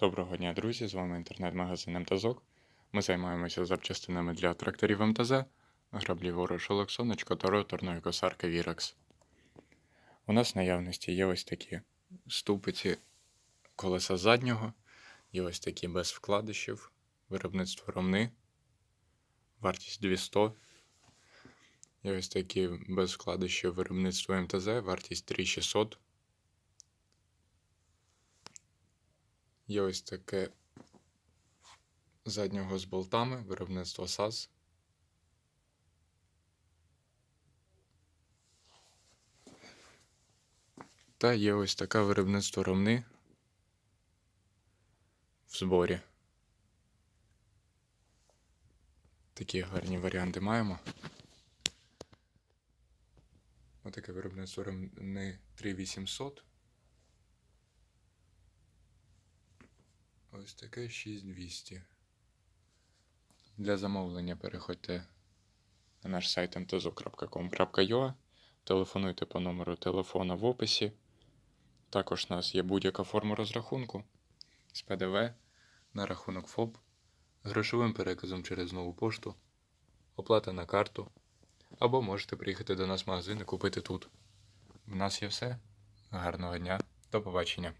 Доброго дня, друзі! З вами інтернет-магазин МТЗОК. Ми займаємося запчастинами для тракторів МТЗ, граблі ворожолок, сонечко та роторної косарки Virax. У нас в наявності є ось такі ступиці колеса заднього, є ось такі без вкладишів, виробництво ромни, вартість 200. Є ось такі без вкладишів виробництво МТЗ, вартість 3600. Є ось таке заднього з болтами, виробництво САЗ. Та є ось таке виробництво ромни в зборі. Такі гарні варіанти маємо. Отаке виробництво ромни 3800. Ось таке 6200. Для замовлення переходьте на наш сайт mtzo.com.ua, телефонуйте по номеру телефона в описі. Також у нас є будь-яка форма розрахунку з ПДВ на рахунок ФОП, грошовим переказом через нову пошту, оплата на карту. Або можете приїхати до нас в магазин і купити тут. У нас є все. Гарного дня, до побачення.